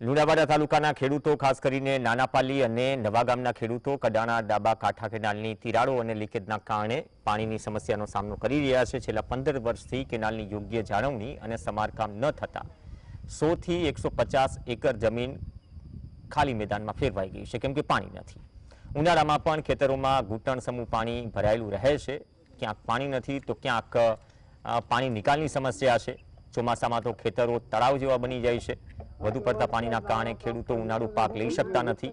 લુણાવાડા તાલુકાના ખેડૂતો, ખાસ કરીને નાનાપાલી અને નવા ગામના ખેડૂતો, કડાણા, ડાબા, કાંઠા કેનાલની તિરાડો અને લીકેજના કારણે પાણીની સમસ્યાનો સામનો કરી રહ્યા છે. છેલ્લા પંદર વર્ષથી કેનાલની યોગ્ય જાળવણી અને સમારકામ ન થતાં સોથી એકસો પચાસ એકર જમીન ખાલી મેદાનમાં ફેરવાઈ ગઈ છે, કેમ કે પાણી નથી. ઉનાળામાં પણ ખેતરોમાં ઘૂંટણ સમૂહ પાણી ભરાયેલું રહે છે. ક્યાંક પાણી નથી તો ક્યાંક પાણી નિકાલની સમસ્યા છે. ચોમાસામાં તો ખેતરો તળાવ જેવા બની જાય છે. વધુ પડતા પાણીના કારણે ખેડૂતો ઉનાળુ પાક લઈ શકતા નથી.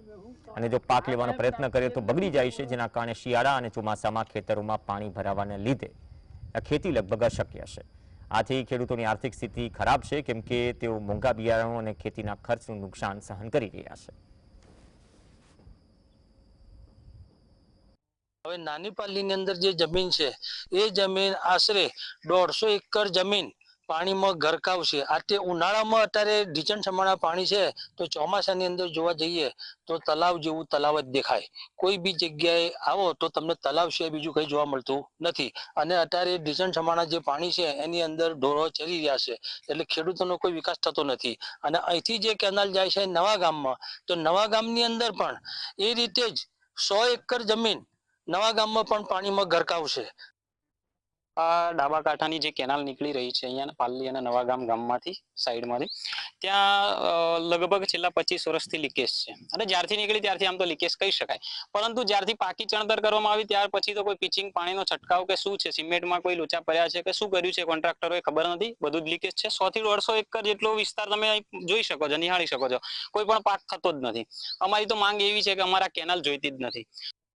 અને જો પાક લેવાનો પ્રયત્ન કરે તો બગડી જાય છે, જેના કારણે શિયાળા અને ચોમાસામાં ખેતરોમાં પાણી ભરાવાને લીધે ખેતી લગભગ અશક્ય છે. આથી ખેડૂતોની આર્થિક સ્થિતિ ખરાબ છે, કેમ કે તેઓ મોંઘા બિયારણો અને ખેતીના ખર્ચનું નુકસાન સહન કરી રહ્યા છે. હવે નાની પાલીની અંદર જે જમીન છે, એ જમીન આશરે દોઢસો એકર જમીન પાણીમાં ગરકાવ છે આ તે ઉનાળામાં અત્યારે ઢીચણ સમાણા પાણી છે, તો ચોમાસાની અંદર જોવા જઈએ, તો તલાવ જેવું તલાવ જ દેખાય. કોઈ બી જગ્યાએ આવો તો તમને તલાવ છે બીજું કંઈ જોવા મળતું નથી. અને અત્યારે ઢીચણ સમાણા જે પાણી છે, એની અંદર ઢોરો ચરી રહ્યા છે. એટલે ખેડૂતોનો કોઈ વિકાસ થતો નથી. અને અહીંથી જે કેનાલ જાય છે નવા ગામમાં, તો નવા ગામની અંદર પણ એ રીતે જ સો એકર જમીન નવા ગામમાં પણ પાણીમાં ગરકાવ છે આ ડાબા કાંઠાની જે કેનાલ નીકળી રહી છે અહીંયા પાલ્લી અને નવાગામ ગામમાંથી સાઈડમાંથી, ત્યાં લગભગ છેલ્લા પચીસ વર્ષથી લીકેજ છે. અને જ્યારથી નીકળી ત્યારથી આમ તો લીકેજ કહી શકાય. પરંતુ જ્યારથી પાકી ચણતર કરવામાં આવી ત્યાર પછી તો કોઈ પિચિંગ પાણીનો છંટકાવ કે શું છે? સિમેન્ટમાં કોઈ લોચા પડ્યા છે કે શું કર્યું છે? કોન્ટ્રાક્ટરોએ ખબર નથી. બધું જ લીકેજ છે. સો થી દોઢસો એકર જેટલો વિસ્તાર તમે જોઈ શકો છો, નિહાળી શકો છો. કોઈ પણ પાક થતો જ નથી. અમારી તો માંગ એવી છે કે અમારા કેનાલ જોઈતી જ નથી.